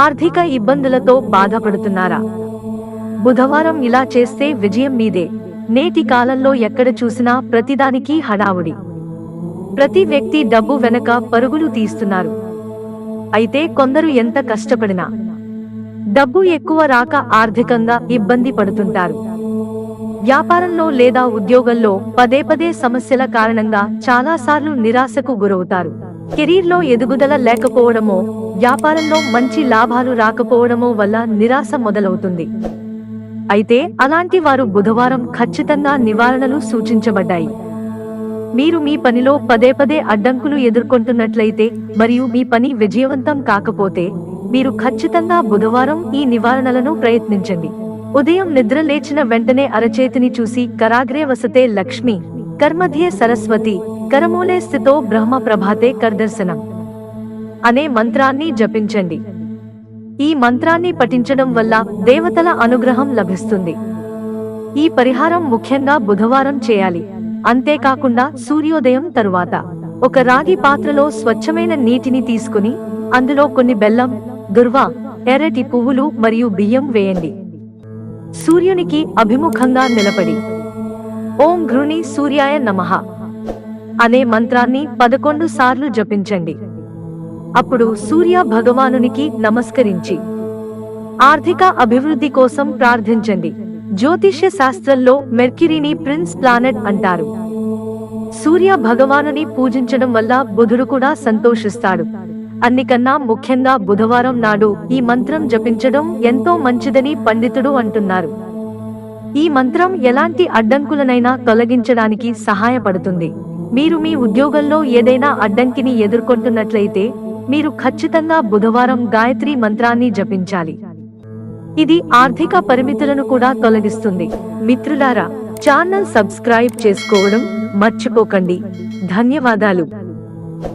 ఆర్థిక ఇబ్బందులతో బాధపడుతున్నారా? బుధవారం ఇలా చేస్తే విజయం మీదే. నేటి కాలంలో ఎక్కడ చూసినా ప్రతిదానికి హడావుడి. ప్రతి వ్యక్తి డబ్బు వెనక పరుగులు తీస్తున్నారు. అయితే కొందరు ఎంత కష్టపడినా డబ్బు ఎక్కువ రాక ఆర్థికంగా ఇబ్బంది పడుతుంటారు. వ్యాపారంలో లేదా ఉద్యోగంలో పదే పదే సమస్యల కారణంగా చాలాసార్లు నిరాశకు గురవుతారు. కెరీర్లో ఎదుగుదల లేకపోవడమో వ్యాపారంలో మంచి లాభాలు రాకపోవడమో వల్ల నిరాశ మొదలవుతుంది. అయితే అలాంటి వారు బుధవారం ఖచ్చితంగా నివారణలు సూచించబడ్డాయి. మీరు మీ పనిలో పదే పదే అడ్డంకులు ఎదుర్కొంటున్నట్లయితే మరియు మీ పని విజయవంతం కాకపోతే మీరు ఖచ్చితంగా బుధవారం ఈ నివారణలను ప్రయత్నించండి. ఉదయం నిద్ర లేచిన వెంటనే అరచేతిని చూసి కరాగ్రే వసతే లక్ష్మి కర్మధ్యే సరస్వతి కరమూలే స్థితో బ్రహ్మ ప్రభాతే కర్దర్శనం అనే మంత్రాన్ని జపించండి. ఈ మంత్రాన్ని పఠించడం వల్ల దేవతల అనుగ్రహం లభిస్తుంది. ఈ పరిహారం ముఖ్యంగా బుధవారం చేయాలి. అంతేకాకుండా సూర్యోదయం తరువాత ఒక రాగి పాత్రలో స్వచ్ఛమైన నీటిని తీసుకుని అందులో కొన్ని బెల్లం దుర్వ ఎర్రటి పువ్వులు మరియు బియ్యం వేయండి. సూర్యునికి అభిముఖంగా నిలబడి. ఓం ఘృణి సూర్యాయ నమః. అనే మంత్రాన్ని పదకొండు సార్లు జపించండి. అప్పుడు సూర్య భగవానునికి నమస్కరించి ఆర్థిక అభివృద్ధి కోసం ప్రార్థించండి. జ్యోతిష్య శాస్త్రంలో మెర్కిరీని ప్రిన్స్ ప్లానెట్ అంటారు. సూర్య భగవానుని పూజించడం వల్ల బుధుడు కూడా సంతోషిస్తాడు. అన్నికన్నా ముఖ్యంగా బుధవారం నాడు ఈ మంత్రం జపించడం ఎంతో మంచిదని పండితుడు అంటున్నారు. ఈ మంత్రం ఎలాంటి అడ్డంకులనైనా తొలగించడానికి సహాయపడుతుంది. మీరు మీ ఉద్యోగంలో ఏదైనా అడ్డంకిని ఎదుర్కొంటున్నట్లయితే మీరు ఖచ్చితంగా బుధవారం గాయత్రి మంత్రాన్ని జపించాలి. ఇది ఆర్థిక పరిమితులను కూడా తొలగిస్తుంది. మిత్రులారా ఛానల్ సబ్స్క్రైబ్ చేసుకోవడం మర్చిపోకండి. ధన్యవాదాలు.